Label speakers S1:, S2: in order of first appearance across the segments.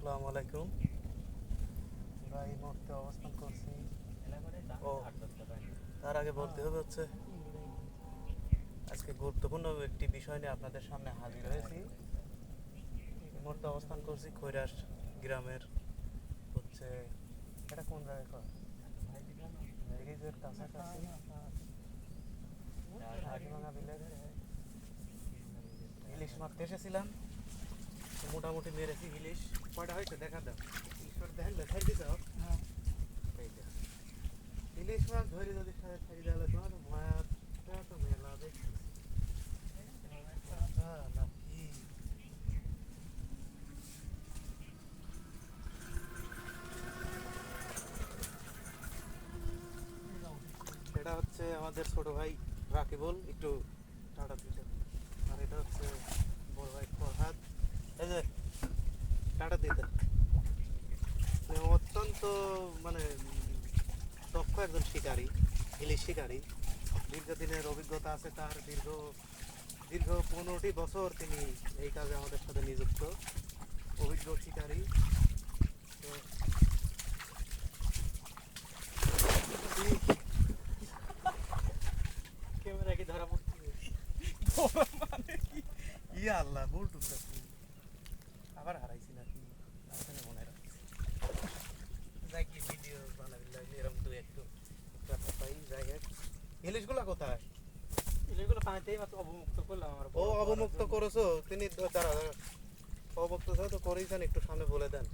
S1: আসসালামু আলাইকুম। আমরা এই মুহূর্তে অবস্থান করছি। ও, তার আগে বলতে হবে হচ্ছে, আজকে গুরুত্বপূর্ণ একটি বিষয় নিয়ে আপনাদের সামনে হাজির হয়েছি। এই মুহূর্তে অবস্থান করছি কৈরাস গ্রামের, হচ্ছে, এটা কোন জায়গায় কাছাকাছি। ইলিশ মারতে এসেছিলাম। মোটামুটি মেরেছি ইলিশ। কয়টা হয়েছে? দেখা দাও। দেখেন না ছাড়ি দিতে এই ইলিশ মাছ ধরে যদি সাড়ে ছাড়ি হলে তোমার মায়াটা তো মেলা দেখছি। হ্যাঁ? এটা হচ্ছে আমাদের ছোট ভাই রাকিবুল। একটু টাটা দিতে আর এটা হচ্ছে বড় ভাই ফরহাদ এই যে টাটা দিতে মানে অত্যন্ত মানে উম, দক্ষ একজন শিকারী ইলিশ শিকারী। দীর্ঘদিনের অভিজ্ঞতা আছে তার দীর্ঘ দীর্ঘ পনেরোটি বছর তিনি এই কাজে আমাদের সাথে নিযুক্ত। অভিজ্ঞ শিকারী।
S2: ক্যামেরা কি ধরা পড়ছে?
S1: ইয়া আল্লাহ ভুল টুকতেছি আবার হারাইছি নাকি এখানে মনে রাখছি যাই কি ভিডিও বানাবি লাগলে এরকম দু একটু একটা পাই যাই হোক ইলিশগুলা কোথায়
S2: এগুলো পানিতেই মাত্র অবমুক্ত করলাম আমার
S1: ও অবমুক্ত করেছ? তিনি অবমুক্ত তো করেইছেন একটু সামনে বলে দেন।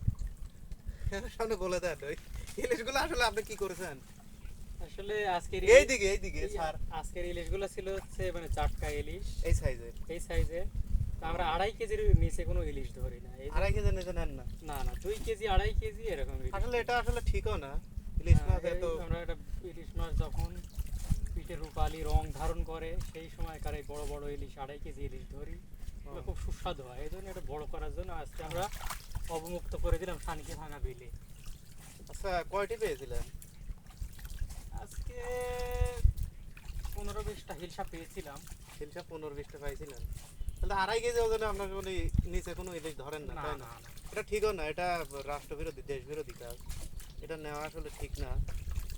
S1: সামনে বলে দেন ওই ইলিশগুলো আসলে আপনি কি করেছেন?
S2: আসলে আজকের
S1: এই দিকে এই দিকে স্যার
S2: আজকের ইলিশগুলো ছিল হচ্ছে মানে চাটকা ইলিশ।
S1: এই সাইজের
S2: এই সাইজের আমরা আড়াই কেজির নিচে কোনো ইলিশ ধরি না।
S1: আড়াই কেজি নিতে নেন না?
S2: না না দুই কেজি আড়াই কেজি এরকম
S1: আসলে এটা আসলে ঠিকও না। ইলিশ মাছ এত
S2: আমরা একটা ইলিশ মাছ যখন পিঠে রূপালি রং ধারণ করে সেই সময়কার এই বড় বড় ইলিশ আড়াই কেজি ইলিশ ধরি। খুব সুস্বাদু হয় এই জন্য এটা বড় করার জন্য আজকে আমরা অবমুক্ত করে দিলাম সানিকে ভাঙা বিলে।
S1: আচ্ছা কয়টি পেয়েছিলেন?
S2: আজকে পনেরো বিশটা হিলসা পেয়েছিলাম।
S1: হিলসা পনেরো বিশটা পাইছিলেন। তাহলে আড়াই কেজি ওজনে আপনার কোনো নিচে কোনো ইলিশ ধরেন না
S2: না
S1: তাই
S2: না?
S1: এটা ঠিকও না এটা রাষ্ট্রবিরোধী দেশ বিরোধী কাজ। এটা নেওয়া আসলে ঠিক না।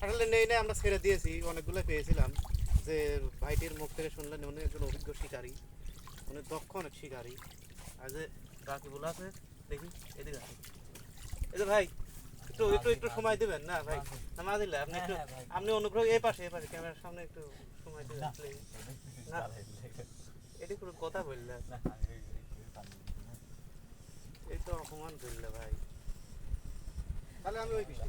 S1: আসলে নেই নেই আমরা ছেড়ে দিয়েছি অনেকগুলো পেয়েছিলাম। যে ভাইটির মুখ থেকে শুনলেন উনি একজন অভিজ্ঞ শিকারী উনি দক্ষ অনেক শিকারী। আর যে রাকিবুল আছে দেখি এদিকে। এই যে ভাই একটু একটু একটু সময় দিবেন না ভাই? না না দিলে আপনি একটু
S2: হ্যাঁ, হ্যাঁ, ভাই।
S1: আপনি অনুগ্রহ এই পাশে এই পাশে ক্যামেরার সামনে একটু সময় দিবেন। না এটি কোনো কথা বললেন এই তো অপমান করলে ভাই। তাহলে আমি ওই বৃষ্টি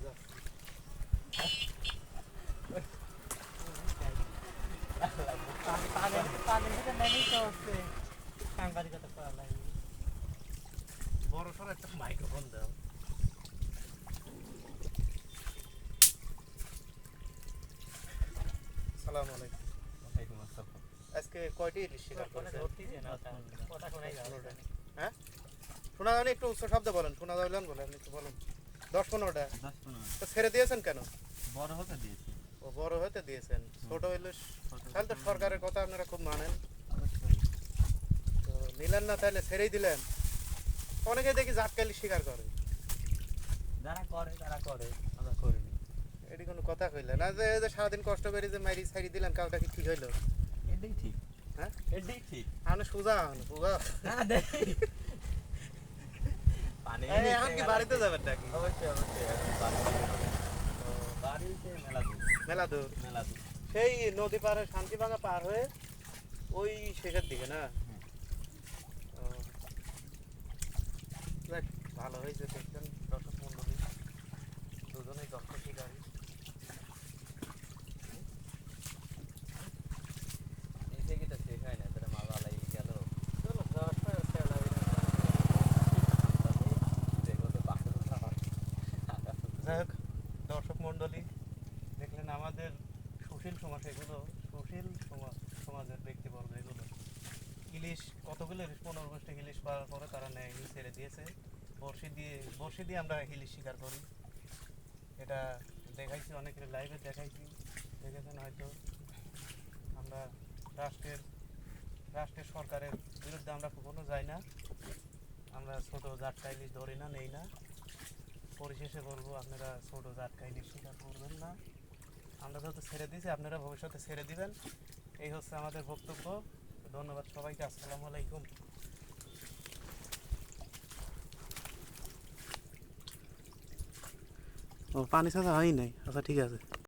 S2: সাংবাদিকতা করা লাগে
S1: বড় সড় একটা মাইক্রোফোন দাও। সালাম আলাইকুম। আজকে কয়টি ইলিশ শিকার করেছেন?
S2: কথা শোনাই
S1: হ্যাঁ? শোনা যায়নি একটু উচ্চ শব্দ বলেন শোনা যাইলেন বলেন একটু বলেন। দশ পনেরোটা? তো ছেড়ে দিয়েছেন কেন?
S3: বড় হতে দিয়েছি।
S1: ও বড় হতে দিয়েছেন। ছোট ইলিশ? তাহলে তো সরকারের কথা আপনারা খুব মানেন। নিলেন না তাহলে ছেড়েই দিলেন। অনেকে দেখি জাটকালি শিকার করে।
S3: যারা করে তারা করে আমরা করিনি
S1: এটি কোনো কথা কইলে না যে যে সারাদিন কষ্ট করে যে মাইরি ছাড়ি দিলেন কাউটা কি ঠিক হইল?
S3: এটাই ঠিক।
S1: হ্যাঁ?
S3: এটাই ঠিক।
S1: আপনি সোজা হন
S3: দেখি। পানি
S1: এই, এখন কি বাড়িতে যাবেন নাকি?
S3: অবশ্যই অবশ্যই বাড়িতে মেলা দূর।
S1: মেলা দূর।
S3: মেলা দূর।
S1: সেই নদী পাড়ে শান্তিভাঙা পার হয়ে ওই শেষের দিকে না? ভালো হয়েছে, দেখছেন? দর্শক মন্ডলী দুজনেই দক্ষ শিকারী। যাই হোক, দর্শক মন্ডলী দেখলেন আমাদের সুশীল সমাজ এগুলো, সুশীল সমাজ, সমাজের ব্যক্তিবর্গ এগুলো। ইলিশ, কতগুলো পনেরো বছর ইলিশ পাওয়ার পরে তারা নেয়নি ছেড়ে দিয়েছে। বড়শি দিয়ে বড়শি দিয়ে আমরা ইলিশ শিকার করি। এটা দেখাইছি, অনেকের লাইভে দেখাইছি। দেখেছেন হয়তো আমরা রাষ্ট্রের রাষ্ট্রের সরকারের বিরুদ্ধে আমরা কখনো যাই না। আমরা ছোট জাটকা ইলিশ ধরি না, নেই না। পরিশেষে বলব, আপনারা ছোট জাত কাহিনীর শিকার করবেন না। আমরা যত ছেড়ে দিয়েছি, আপনারা ভবিষ্যতে ছেড়ে দিবেন। এই হচ্ছে আমাদের বক্তব্য। ধন্যবাদ সবাইকে, আসসালামু আলাইকুম। ও পানি ছাড়া হয় নাই। আচ্ছা ঠিক আছে।